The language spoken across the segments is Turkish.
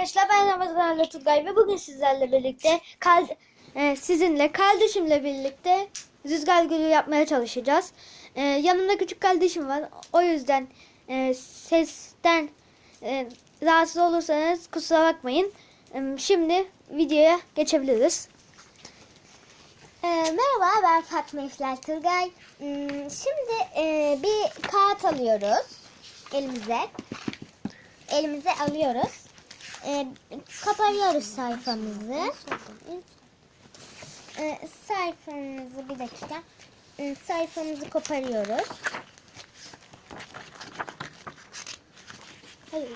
arkadaşlar ben Ramazan Turgay ve bugün sizlerle birlikte kal e, sizinle kardeşimle birlikte rüzgar gülü yapmaya çalışacağız. E, yanımda küçük kardeşim var. O yüzden e, sesten e, rahatsız olursanız kusura bakmayın. E, şimdi videoya geçebiliriz. Ee, merhaba ben Fatma İfler Turgay. Hmm, Şimdi e, bir kağıt alıyoruz elimize. Elimize alıyoruz. E, kaparıyoruz sayfamızı. E, sayfamızı bir dakika. E, sayfamızı koparıyoruz. Hayır.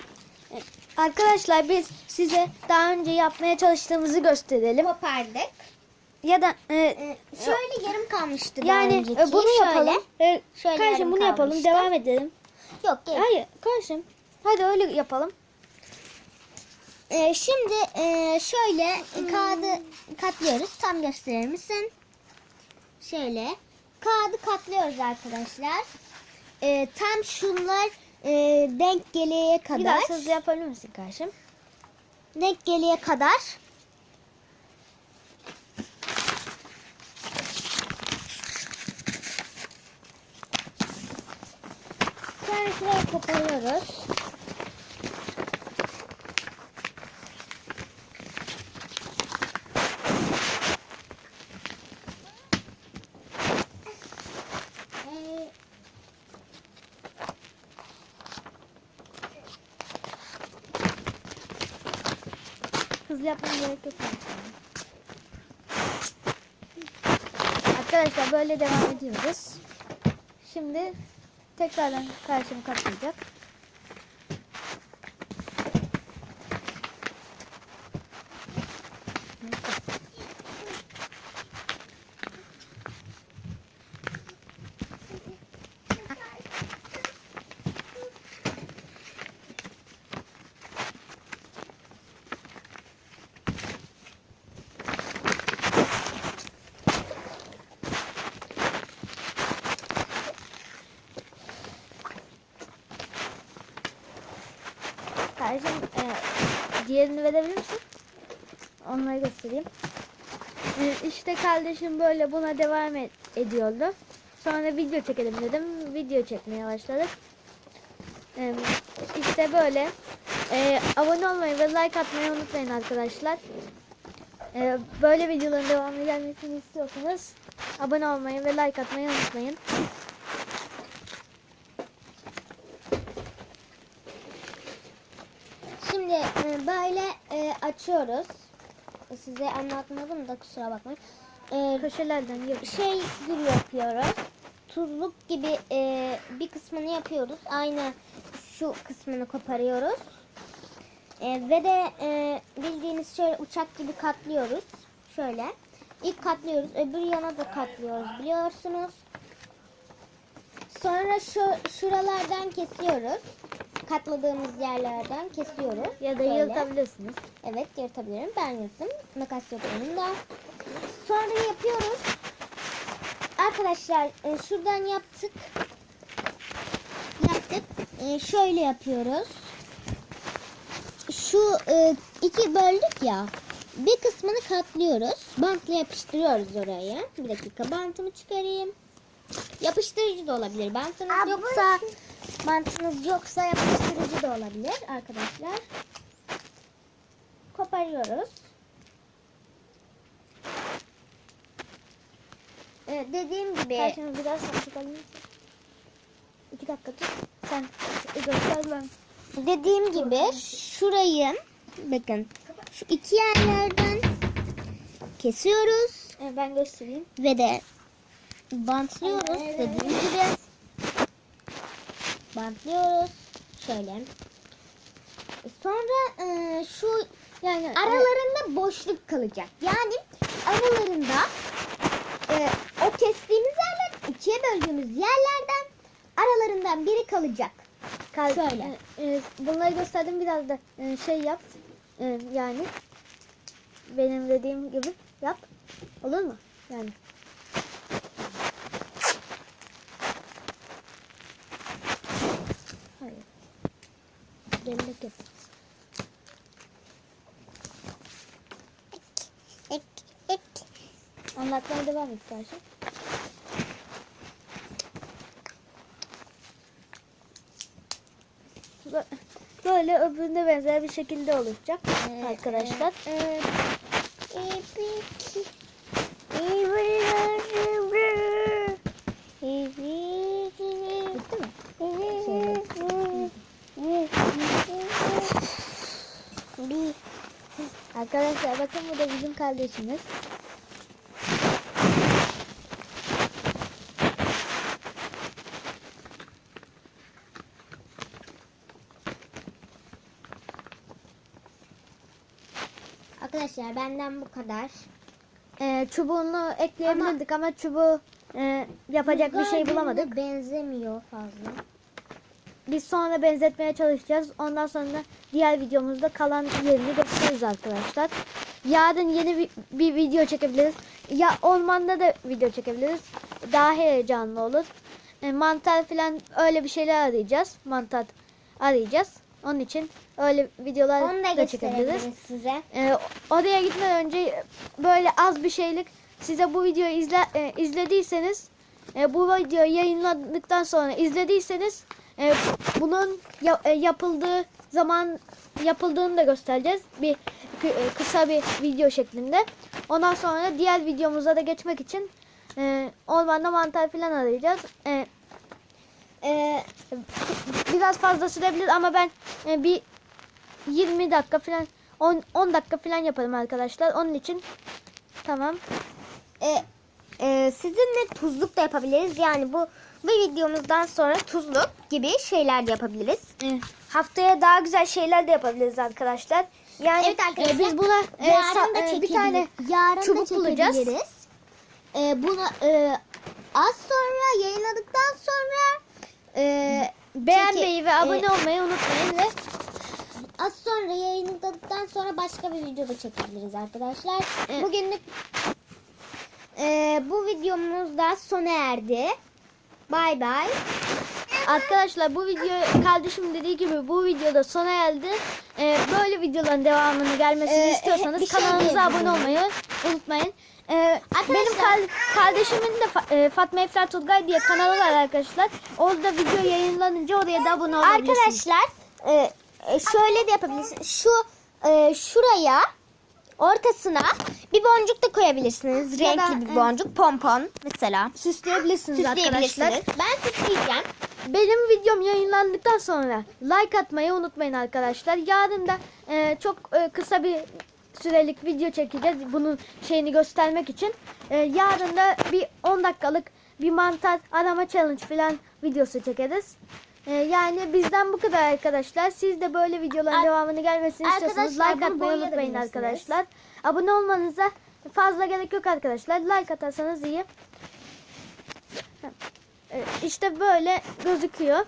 E, arkadaşlar biz size daha önce yapmaya çalıştığımızı gösterelim. Kopardık. Ya da e, E, şöyle yarım kalmıştı daha yani önceki. e, bunu Şöyle. yapalım. E, şöyle kardeşim bunu yapalım. kalmıştı. Devam edelim. Yok gel. Hayır kardeşim. Hadi öyle yapalım. Ee, şimdi e, şöyle kağıdı katlıyoruz. Tam gösterir misin? Şöyle. Kağıdı katlıyoruz arkadaşlar. Ee, tam şunlar e, denk geleye kadar. Biraz hızlı yapabilir misin kardeşim? Denk geleye kadar. Sonra şuraya koparıyoruz. Ee, Hızlı yapmam gerek. Arkadaşlar böyle devam ediyoruz. Şimdi tekrardan karşımı katlayacak. Kardeşim e, diğerini verebilir misin? Onları göstereyim. E, işte kardeşim böyle buna devam et, ediyordu. Sonra video çekelim dedim. Video çekmeye başladık. E, işte böyle. E, abone olmayı ve like atmayı unutmayın arkadaşlar. E, böyle videoların devamlı gelmesini istiyorsanız abone olmayı ve like atmayı unutmayın. Şimdi e, böyle e, açıyoruz. Size anlatmadım da kusura bakmayın. E, Köşelerden yok. şey gibi yapıyoruz. Tuzluk gibi e, bir kısmını yapıyoruz. Aynı şu kısmını koparıyoruz. E, ve de e, bildiğiniz şöyle uçak gibi katlıyoruz. Şöyle. İlk katlıyoruz. Öbür yana da katlıyoruz biliyorsunuz. Sonra şu şuralardan kesiyoruz. Katladığımız yerlerden kesiyoruz. Ya da Böyle. yırtabilirsiniz. Evet yırtabilirim. Ben yırttım. Makas yok yanımda. Sonra yapıyoruz. Arkadaşlar e, şuradan yaptık. Yaptık. E, şöyle yapıyoruz. Şu e, iki böldük ya. Bir kısmını katlıyoruz. Bantla yapıştırıyoruz oraya. Bir dakika bantımı çıkarayım. Yapıştırıcı da olabilir. Bantınız yoksa bantınız yoksa yapıştırıcı da olabilir arkadaşlar koparıyoruz. Ee, dediğim gibi Karşımı biraz sen tutalım. İki dakika tut. Sen göster ben. dediğim gibi şurayı bakın şu iki yerlerden kesiyoruz E, ben göstereyim. ve de bantlıyoruz dediğim gibi bantlıyoruz şöyle sonra e, şu Yani aralarında boşluk kalacak. Yani aralarında e, o kestiğimiz yerler, ikiye böldüğümüz yerlerden aralarından biri kalacak. kal- şöyle. e, e, bunları gösterdim biraz da e, şey yap. E, yani benim dediğim gibi yap. Olur mu? Yani. Bellek yaparız. Ek, ek. Anlatmaya devam et kardeşim. Böyle öbürüne benzer bir şekilde oluşacak arkadaşlar. Evet. Bakın bu da bizim kardeşimiz. Arkadaşlar benden bu kadar. Ee, çubuğunu ekleyebilirdik ama, çubuğu e, yapacak bir şey bulamadık. benzemiyor fazla. Biz sonra benzetmeye çalışacağız. Ondan sonra diğer videomuzda kalan yerini gösteririz arkadaşlar. Yarın yeni bir, bir video çekebiliriz. Ya ormanda da video çekebiliriz. Daha heyecanlı olur. E, mantar falan öyle bir şeyler arayacağız. Mantar arayacağız. Onun için öyle videolar Onu da da çekebiliriz. size. E, oraya gitmeden önce böyle az bir şeylik size bu videoyu izle, e, izlediyseniz e, bu video yayınlandıktan sonra izlediyseniz e, bunun ya- e, yapıldığı zaman yapıldığını da göstereceğiz. Bir kısa bir video şeklinde. Ondan sonra diğer videomuza da geçmek için e, ormanda mantar falan arayacağız. E, e, biraz fazla sürebilir ama ben e, bir 20 dakika falan 10, 10 dakika falan yaparım arkadaşlar. Onun için tamam. E, e, sizinle tuzluk da yapabiliriz. Yani bu bu videomuzdan sonra tuzluk gibi şeyler de yapabiliriz. E, haftaya daha güzel şeyler de yapabiliriz arkadaşlar. Yani Evet arkadaşlar, e, biz buna e, Yarın da e, bir tane Yarın çubuk da bulacağız. E, bunu e, az sonra yayınladıktan sonra e, beğenmeyi ve abone e, olmayı unutmayın ve Az sonra yayınladıktan sonra başka bir videoda çekebiliriz arkadaşlar. Evet. Bugünlük e, bu videomuz da sona erdi. Bay bay. Arkadaşlar bu video kardeşim dediği gibi bu videoda sona erdi. Ee, böyle videoların devamını gelmesini Ee, istiyorsanız şey kanalımıza abone olmayı unutmayın. Ee, Arkadaşlar- benim kar- kardeşimin de Fa- e, Fatma Efra Turgay diye kanalı var arkadaşlar. Orada video yayınlanınca oraya da abone olabilirsiniz. Arkadaşlar e, e, şöyle de yapabilirsiniz. Şu e, şuraya ortasına bir boncuk da koyabilirsiniz. Ya da, Renkli bir boncuk, pompon mesela. süsleyebilirsiniz arkadaşlar. Süsleyebilirsiniz. Ben süsleyeceğim. Benim videom yayınlandıktan sonra like atmayı unutmayın arkadaşlar. Yarın da e, çok e, kısa bir sürelik video çekeceğiz. Bunun şeyini göstermek için. E, yarın da bir 10 dakikalık bir mantar arama challenge falan videosu çekeriz. E, yani bizden bu kadar arkadaşlar. Siz de böyle videoların Ar- devamını gelmesini istiyorsanız like atmayı unutmayın arkadaşlar. Abone olmanıza fazla gerek yok arkadaşlar. Like atarsanız iyi. E, İşte böyle gözüküyor.